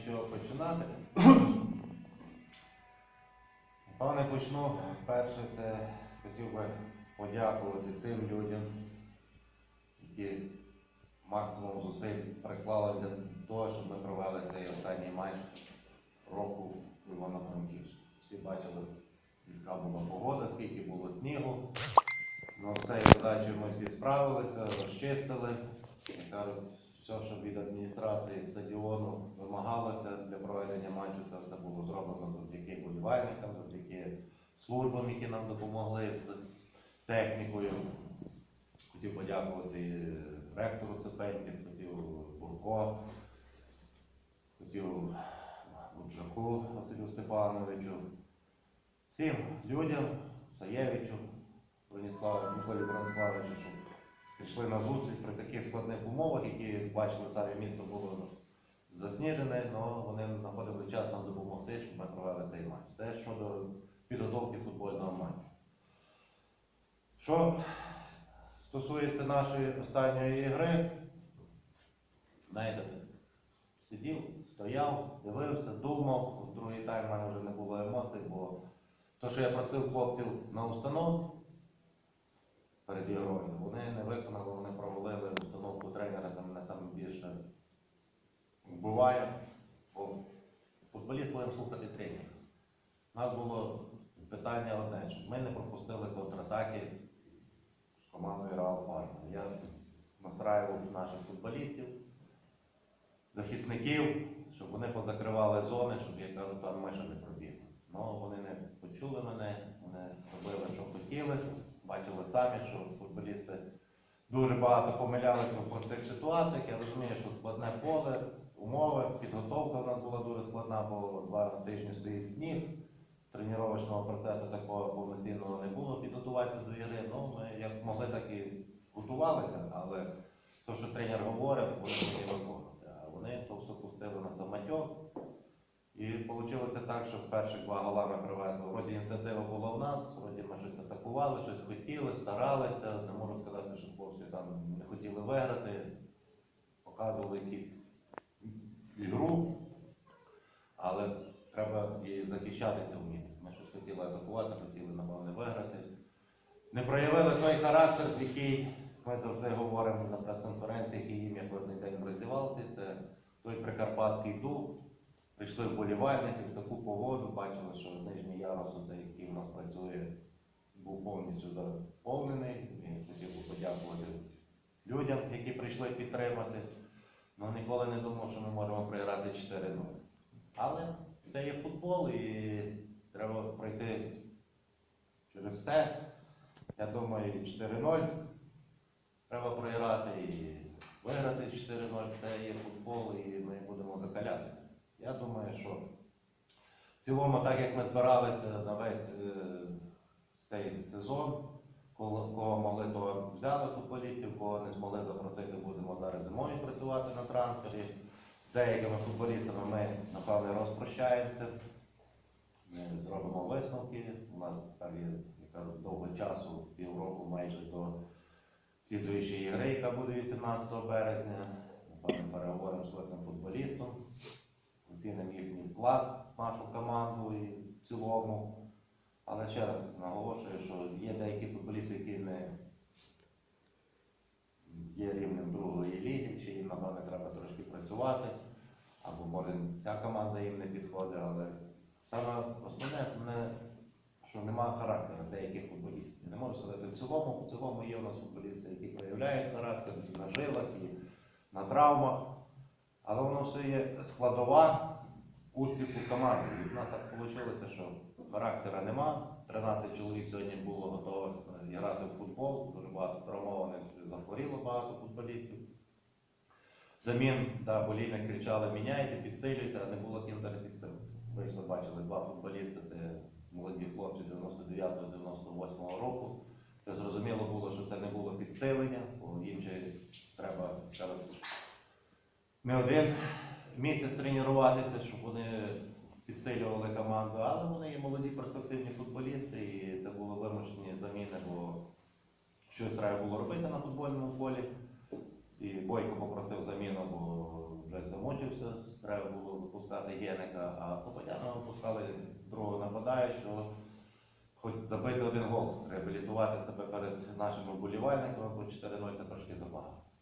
з чого починати. Пане почну. Перше, це хотів би подякувати тим людям, які максимум зусиль приклали для того, щоб ми провели цей останній матч року в Івано-Франківську. Всі бачили, яка була погода, скільки було снігу. Ну, з цією задачею ми всі справилися, розчистили. Все, що від адміністрації стадіону вимагалося для проведення матчу, це все було зроблено завдяки болівальникам, завдяки службам, які нам допомогли з технікою. Хотів подякувати ректору Цепеньки, хотів Бурко, хотів Луджаку Василю Степановичу, всім людям, Саєвичу, Броніславу, Миколі Брониславовичу, що прийшли на зустріч при таких складних умовах, які, бачили, самі місто було засніжене, але вони знаходили час нам допомогти, щоб ми провели цей матч. Це щодо підготовки футбольного матчу. Що стосується нашої останньої гри, знаєте, сидів, стояв, дивився, думав. У другий тайм в мене вже не було емоцій, бо те, що я просив хлопців на установці перед ігрою, вони не виконали, вони провалили установку тренера, це мене саме більше вбиває. Бо футболіст повинен слухати тренера. У нас було питання одне, щоб ми не пропустили контратаки з командою Реал Фарма. Я настраював наших футболістів, захисників, щоб вони позакривали зони, щоб я кажу, там ми не пробігли. Ну вони не почули мене, вони робили, що хотіли, бачили самі, що футболісти дуже багато помилялися в простих ситуаціях. Я розумію, що складне поле, умови, підготовка в нас була дуже складна, бо два тижні стоїть сніг. Тренувального процесу такого повноцінного не було підготуватися до ігри. Ну, ми як могли, так і готувалися, але те, що тренер говорив, вони не виконувати. А вони то все пустили на самотьок. Вийшло так, що перші два гола ми привезли. Вроді ініціатива була в нас, вроді ми щось атакували, щось хотіли, старалися. Не можу сказати, що хлопці там не хотіли виграти, показували якісь ігру, але треба і захищатися вміти. Ми щось хотіли атакувати, хотіли, напевне, виграти. Не проявили той характер, який ми завжди говоримо на прес-конференціях і ім'я кожен день в роздівалці. Це той прикарпатський дух. Прийшли вболівальники в таку погоду, бачили, що нижній ярус, який у нас працює, був повністю заповнений. І хотів би подякувати людям, які прийшли підтримати. Ну ніколи не думав, що ми можемо програти 4-0. Але це є футбол і треба пройти через це. Я думаю, 4-0 треба програти і виграти 4-0. Це є футбол і ми будемо закалятися. Що в цілому, так як ми збиралися на весь е, цей сезон, кого могли, то взяли футболістів, кого не змогли запросити, будемо зараз зимою працювати на трансфері. З деякими футболістами ми, напевне, розпрощаємося. Ми зробимо висновки. У нас там є я кажу, довго часу, півроку майже до слідуючої гри, яка буде 18 березня. Напевно, переговоримо з кожним футболістом, оцінимо їхній вклад в нашу команду і в цілому. Але ще раз наголошую, що є деякі футболісти, які не є рівнем другої ліги, чи їм, напевне, треба трошки працювати, або може ця команда їм не підходить, але саме основне, що немає характеру деяких футболістів. Не можу сказати в цілому, в цілому є у нас футболісти, які проявляють характер і на жилах, і на травмах, але воно все є складова успіху команди. І в нас так вийшло, що характера нема. 13 чоловік сьогодні було готових е, грати в футбол, дуже багато травмованих захворіло багато футболістів. Замін, да, болільник кричали, міняйте, підсилюйте, а не було ким далі підсилити. Вийшли, бачили два футболісти, це молоді хлопці 99-98 року. Це зрозуміло було, що це не було підсилення, бо їм же треба ще не один місяць тренуватися, щоб вони підсилювали команду, але вони є молоді перспективні футболісти, і це були вимушені заміни, бо щось треба було робити на футбольному полі. І Бойко попросив заміну, бо вже замучився, треба було випускати Геника, а Слободяна випускали другого нападаючого. Хоч забити один гол, реабілітувати себе перед нашими вболівальниками, бо 4-0 це трошки забагато.